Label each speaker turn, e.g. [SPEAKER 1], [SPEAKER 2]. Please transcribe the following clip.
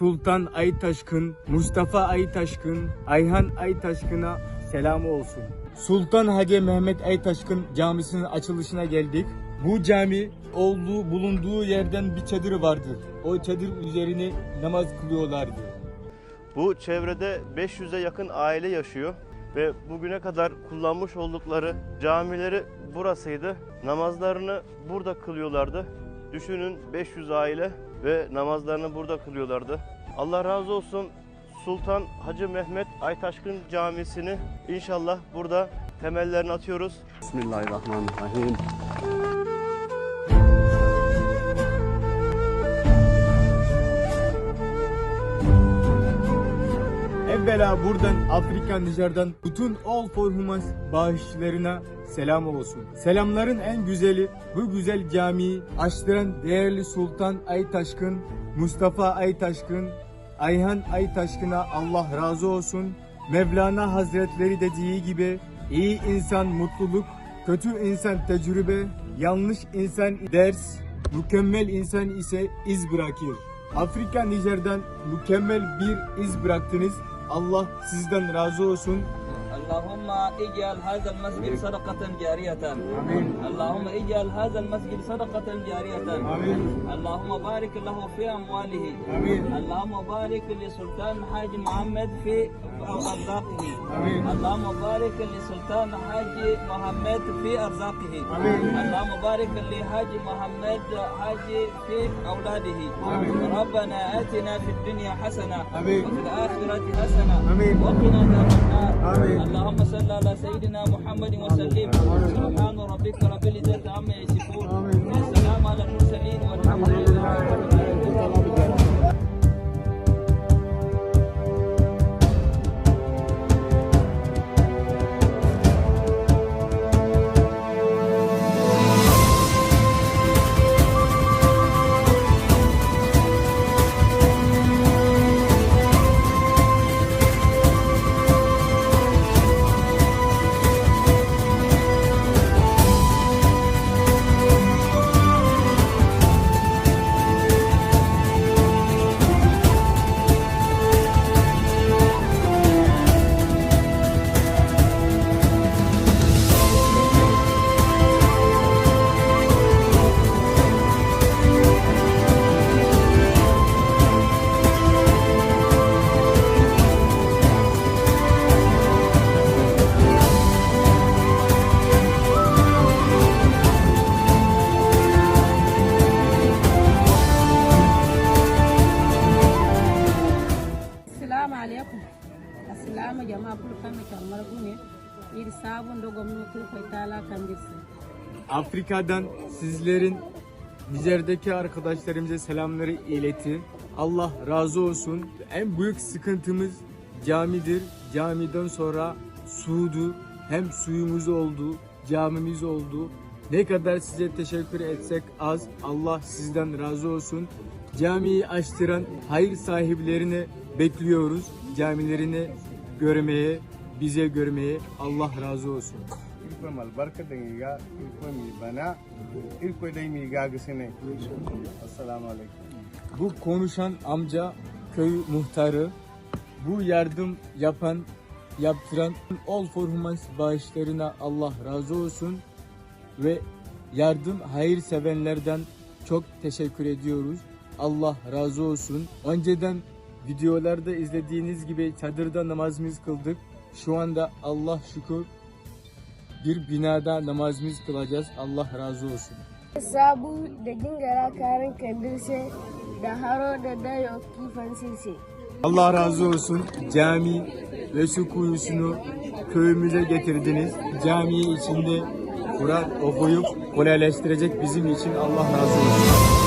[SPEAKER 1] Sultan Aytaşkın, Mustafa Aytaşkın, Ayhan Aytaşkın'a selamı olsun. Sultan Hacı Mehmet Aytaşkın camisinin açılışına geldik. Bu cami olduğu bulunduğu yerden bir çadır vardır. O çadır üzerine namaz kılıyorlardı.
[SPEAKER 2] Bu çevrede 500'e yakın aile yaşıyor ve bugüne kadar kullanmış oldukları camileri burasıydı. Namazlarını burada kılıyorlardı. Düşünün 500 aile ve namazlarını burada kılıyorlardı. Allah razı olsun Sultan Hacı Mehmet Aytaşkın Camisi'ni inşallah burada temellerini atıyoruz.
[SPEAKER 3] Bismillahirrahmanirrahim.
[SPEAKER 1] Evvela buradan Afrika Nijer'den bütün All for Humans bağışçılarına selam olsun. Selamların en güzeli bu güzel camiyi açtıran değerli Sultan Aytaşkın, Mustafa Aytaşkın, Ayhan Aytaşkın'a Allah razı olsun. Mevlana Hazretleri dediği gibi iyi insan mutluluk, kötü insan tecrübe, yanlış insan ders, mükemmel insan ise iz bırakır. Afrika Nijer'den mükemmel bir iz bıraktınız. Allah sizden razı olsun.
[SPEAKER 4] اللهم اجعل هذا المسجد صدقة جارية
[SPEAKER 1] آمين.
[SPEAKER 4] اللهم اجعل هذا المسجد صدقة جارية
[SPEAKER 1] آمين.
[SPEAKER 4] اللهم بارك له في أمواله
[SPEAKER 1] آمين.
[SPEAKER 4] اللهم بارك لسلطان حاج محمد في أرزاقه
[SPEAKER 1] آمين.
[SPEAKER 4] اللهم بارك لسلطان حاج محمد في أرزاقه
[SPEAKER 1] آمين.
[SPEAKER 4] اللهم بارك لحاج محمد حاج في أولاده
[SPEAKER 1] آمين.
[SPEAKER 4] ربنا آتنا في الدنيا حسنة
[SPEAKER 1] آمين.
[SPEAKER 4] وفي الآخرة حسنة
[SPEAKER 1] آمين.
[SPEAKER 4] وقنا عذاب النار
[SPEAKER 1] آمين.
[SPEAKER 4] اللهم صل على سيدنا محمد وسلم. سبحان ربك رب العزة عما يصفون.
[SPEAKER 5] Assalamu jama'a kulkan kamar gune. Bir sabun da gwamnati kai tala kan birsi.
[SPEAKER 1] Afrika'dan sizlerin Nijer'deki arkadaşlarımıza selamları iletin. Allah razı olsun. En büyük sıkıntımız camidir. Camiden sonra sudu. Hem suyumuz oldu, camimiz oldu. Ne kadar size teşekkür etsek az. Allah sizden razı olsun. Camiyi açtıran hayır sahiplerini bekliyoruz. Camilerini görmeye, bize görmeye Allah razı olsun.
[SPEAKER 6] irko malbarka dangiga irko mi bana irko dai mi gagisine assalamu alaikum
[SPEAKER 1] Bu konuşan amca köy muhtarı. Bu yardım yapan, yaptıran All for Humans bağışlarına Allah razı olsun. Ve yardım hayır sevenlerden çok teşekkür ediyoruz. Allah razı olsun. Önceden videolarda izlediğiniz gibi çadırda namazımız kıldık. Şu anda Allah şükür bir binada namazımız kılacağız. Allah razı olsun.
[SPEAKER 7] sabu da gingara karin kandirse da haro da dayo kifan sirse.
[SPEAKER 1] Allah razı olsun. Cami ve su kuyusunu köyümüze getirdiniz. Camiyi içinde Kur'an okuyup kolaylaştıracak bizim için Allah razı olsun.